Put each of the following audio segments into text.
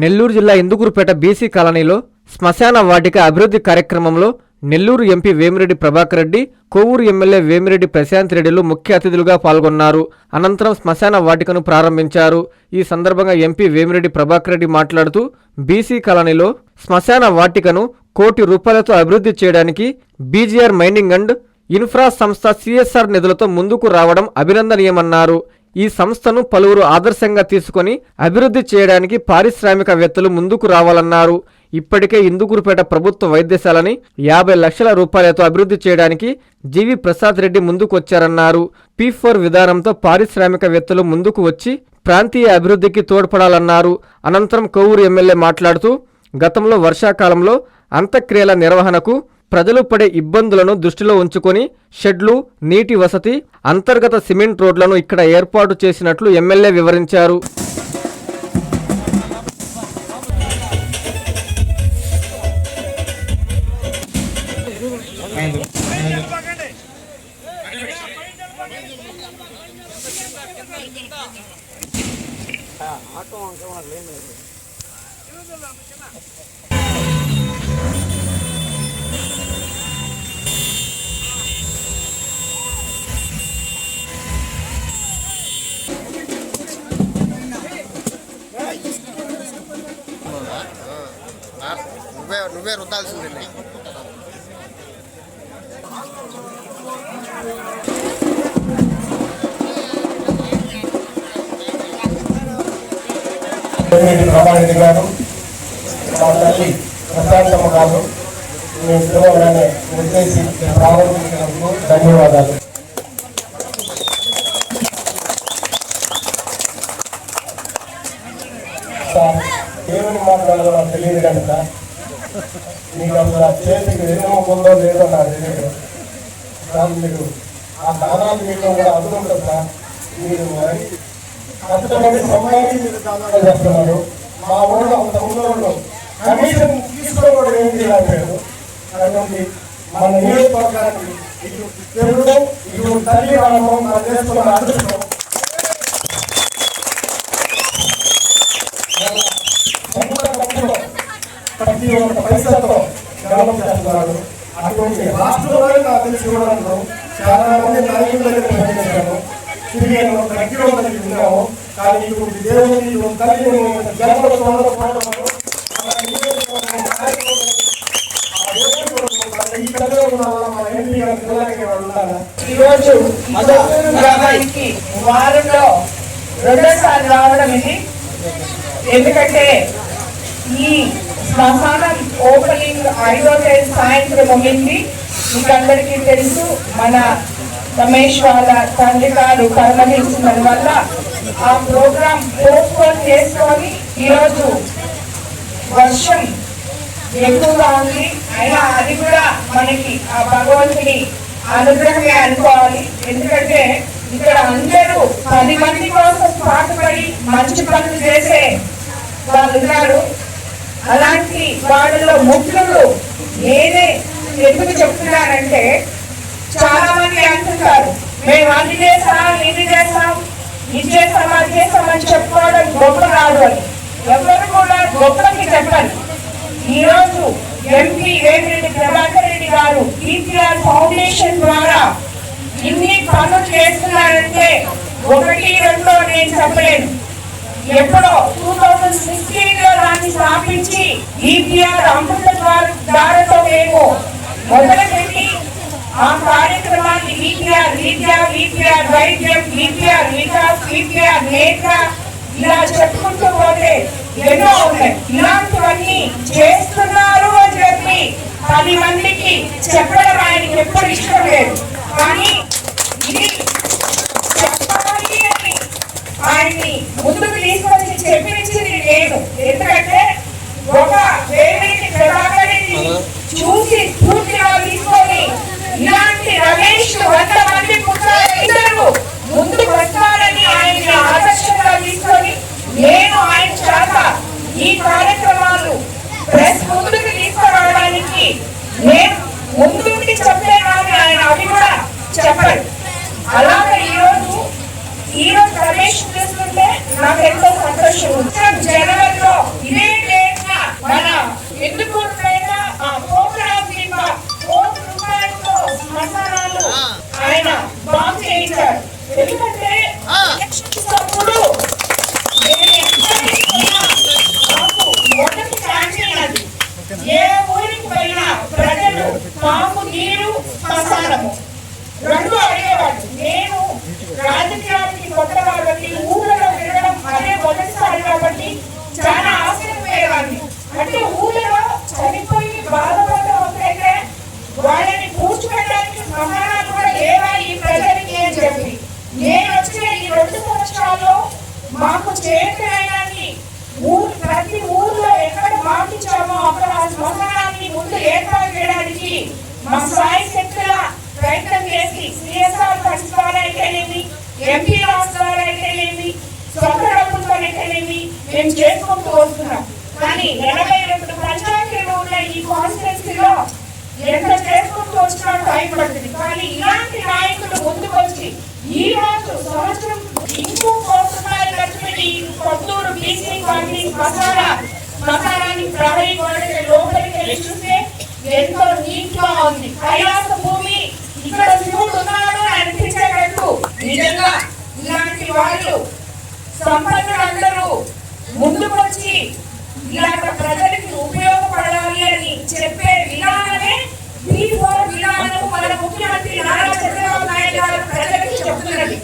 నెల్లూరు జిల్లా ఇందుకూరుపేట బీసీ కాలనీలో శ్మశాన వాటిక అభివృద్ధి కార్యక్రమంలో నెల్లూరు ఎంపీ వేమిరెడ్డి ప్రభాకర్ రెడ్డి కొవ్వూరు ఎమ్మెల్యే వేమిరెడ్డి ప్రశాంత్ రెడ్డిలు ముఖ్య అతిథులుగా పాల్గొన్నారు. అనంతరం శ్మశాన వాటికను ప్రారంభించారు. ఈ సందర్భంగా ఎంపీ వేమిరెడ్డి ప్రభాకర్ రెడ్డి మాట్లాడుతూ బీసీ కాలనీలో శ్మశాన వాటికను కోటి రూపాయలతో అభివృద్ధి చేయడానికి బీజీఆర్ మైనింగ్ అండ్ ఇన్ఫ్రా సంస్థ సిఎస్ఆర్ నిధులతో ముందుకు రావడం అభినందనీయమన్నారు. ఈ సంస్థను పలువురు ఆదర్శంగా తీసుకొని అభివృద్ధి చేయడానికి పారిశ్రామికవేత్తలు ముందుకు రావాలన్నారు. ఇప్పటికే ఇందుకూరుపేట ప్రభుత్వ వైద్యశాలని యాభై లక్షల రూపాయలతో అభివృద్ధి చేయడానికి జీవి ప్రసాద్ రెడ్డి ముందుకు వచ్చారన్నారు పీ ఫోర్ విధానంతో పారిశ్రామికవేత్తలు ముందుకు వచ్చి ప్రాంతీయ అభివృద్ధికి తోడ్పడాలన్నారు. అనంతరం కొవ్వూరు ఎమ్మెల్యే మాట్లాడుతూ గతంలో వర్షాకాలంలో అంత్యక్రియల నిర్వహణకు ప్రజలు పడే ఇబ్బందులను దృష్టిలో ఉంచుకొని షెడ్లు నీటి వసతి అంతర్గత సిమెంట్ రోడ్లను ఇక్కడ ఏర్పాటు చేసినట్లు ఎమ్మెల్యే వివరించారు. ఆ, రుద్దాల్సిందే రెడ్డి ప్రభారెడ్డి గారు మా తల్లి ప్రశాంతమ్మ గారు మీ పిలవగానే ప్రారంభించినందుకు ధన్యవాదాలు. దానాలు మీరు ఆ దానాలు మీకు కూడా అందుకుంటారు మీరు అంతమంది సమయాన్ని మీరు దానాలు చేస్తున్నారు. మా ఊళ్ళో అంత ఊళ్ళో కనీసం తీసుకోవడం ఏం చేయలేకపోయారు అటువంటి మన నియోజకవర్గానికి ఇటు తెలుగు ఇటు తల్లి వాళ్ళము మన దేశంలో అదృష్టం ప్రతి ఒక్క పైసలతో డెవలప్ చేస్తున్నారు. అటువంటి రాష్ట్రంలోనే నాకు తెలిసి కూడా చాలా మంది నాయకుల దగ్గర పనిచేశాను తిరిగాను కానీ ఇప్పుడు దేవుని తల్లి ఉండాలి ఈరోజు గ్రామానికి వారంలో రెండోసారి రావడం ఇది. ఎందుకంటే ఈ శ్మశానం ఓపెనింగ్ ఐదో తేదీ సాయంత్రం ముగింది మీకందరికీ తెలుసు మన రమేష్ వాళ్ళ తండ్రి గారు పరమతించిన వల్ల ఆ ప్రోగ్రాం పోస్ట్పోన్ చేసుకొని ఈరోజు వర్షం ఎక్కువగా ఉంది. అయినా అది కూడా మనకి ఆ భగవంతుని అనుగ్రహమే అనుకోవాలి. ఎందుకంటే ఇక్కడ అందరూ పది మంది కోసం పాటుపడి మంచి పనులు చేసే వాళ్ళు ఉన్నారు. అలాంటి వాళ్ళలో ముఖ్యులు నేనే ఎందుకు చెప్తున్నానంటే చాలా మంది అంటుంటారు మేము అన్ని చేస్తాం ఇది చేస్తాం ఇది చేస్తాం అది చేస్తాం అని చెప్పుకోవడం గొప్ప రాదు అని ఎవరు కూడా గొప్పకి చెప్పండి ఈరోజు ఎంపీ వేమిరెడ్డి ప్రభాకర్ రెడ్డి గారు టీపీఆర్ ఫౌండేషన్ ద్వారా ఇన్ని పనులు చేస్తున్నారంటే ఒకటి రెండో నేను చెప్పలేను. ఎప్పుడో టూ థౌజండ్ సిక్స్టీన్లో దాన్ని స్థాపించి ఈపీఆర్ అమృత ద్వారతో మేము మొదలుపెట్టి ఆ కార్యక్రమాన్ని EPR Vidya EPR Vaidyam EPR Vikas EPR Netra ఇలా చెప్పుకుంటూ పోతే ఎన్నో ఉన్నాయి. ఇలాంటివన్నీ చేస్తున్నారు అని చెప్పి పది మందికి చెప్పడం ఆయనకి ఎప్పుడు ఇష్టం లేదు. కానీ ఇది ఆయన్ని ముందుకు తీసుకొచ్చి చెప్పించింది నేను ఎందుకంటే ఒక చూసి స్ఫూర్తిగా తీసుకొని ఇలాంటి రమేష్ వంద మంది పుట్టారు ఇద్దరు ముందుకు వస్తారని ఆయన్ని ఆదర్శంగా తీసుకొని నేను ఆయన చేత ఈ కార్యక్రమాలు ప్రెస్ ముందుకు తీసుకురావడానికి నేను ముందుండి చెప్పాను కానీ ఆయన అవి కూడా చెప్పాడు అలాగే ఈరోజు ఈరోజు రమేష్ చూస్తుంటే నాకు ఎంతో సంతోషం ఉంది జనవరిలో ఇదే డేట్న మన ఎందుకు ప్రోగ్రామ్ కింద కోటి రూపాయలతో శ్మశానాలు ఆయన బాగు చేయించారు ఎందుకంటే మా సాయి శక్తుల ప్రయత్నం చేసి సిఎస్ఆర్ ఫండ్స్ ద్వారా అయితేనేమి ఎంపీ రాస్ ద్వారా అయితేనేమి సొంత డబ్బులతో అయితేనేమి మేము చేసుకుంటూ వస్తున్నాం. కానీ ఎనభై రెండు పంచాయతీలు ఉన్న ఈ కాన్స్టిట్యున్సీలో. ఎంత చేసుకుంటూ వచ్చినా టైం పడుతుంది. కానీ ఇలాంటి నాయకులు ముందుకు ఈ రోజు సంవత్సరం ఇంకో కోటి రూపాయలు ఖర్చు పెట్టి కొత్తూరు బీసీ కాలనీ మసాల మసాలాన్ని ప్రహరీ గోడకి లోపలికి వెళ్ళి చూస్తే ఎంతో నీట్గా ఉంది. కైలాస భూమి ఇక్కడ శివుడు ఉన్నాడు అనిపించేటట్టు నిజంగా ఇలాంటి వాళ్ళు సంపన్నులందరూ ముందుకు వచ్చి ఇలాంటి ప్రజలకి ఉపయోగపడాలి అని చెప్పే విధానమే బీ ఫోర్ విధానం మన ముఖ్యమంత్రి నారా చంద్రబాబు నాయుడు గారు ప్రజలకి చెప్తున్నది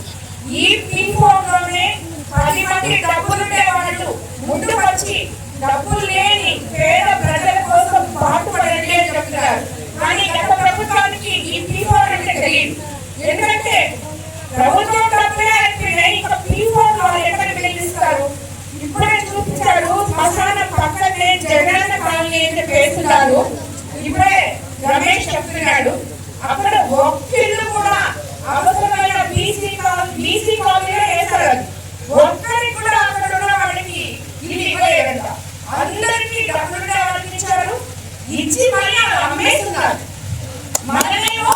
ఈ బీ ఫోర్లోనే పది మంది డబ్బులుండే వాళ్ళు ముందుకు వచ్చి డబ్బులు లేని పేద ప్రజల కోసం పాటుపడండి అని చెప్తున్నారు కానీ గత ప్రభుత్వానికి ఈ బీ ఫోర్ అంటే తెలియదు ఎందుకంటే ప్రభుత్వం డబ్బులే అంటే ఇక పీ ఫోర్ వాళ్ళు ఎక్కడికి వెళ్ళిస్తారు ఇప్పుడే చూపించాడు శ్మశానం పక్కనే జగనన్న కాలనీ అని పేస్తున్నారు ఇప్పుడే రమేష్ చెప్తున్నాడు. అక్కడ ఒక్కిళ్ళు కూడా అవసరమైన బీసీ కాలనీ బీసీ కాలనీలో వేశారు అది. ఒక్కరికి కూడా అక్కడ ఉన్న వాడికి ఇది ఇవ్వలేదంట. అందరికీ డబ్బులు వాళ్ళకి ఇచ్చారు ఇచ్చి మళ్ళీ వాళ్ళు అమ్మేస్తున్నారు మనమేమో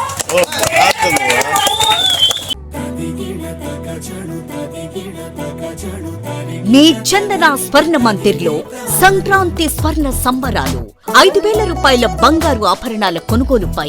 మీ చందన స్వర్ణ మందిర్లో సంక్రాంతి స్వర్ణ సంబరాలు. ఐదు వేల రూపాయల బంగారు ఆభరణాల కొనుగోలుపై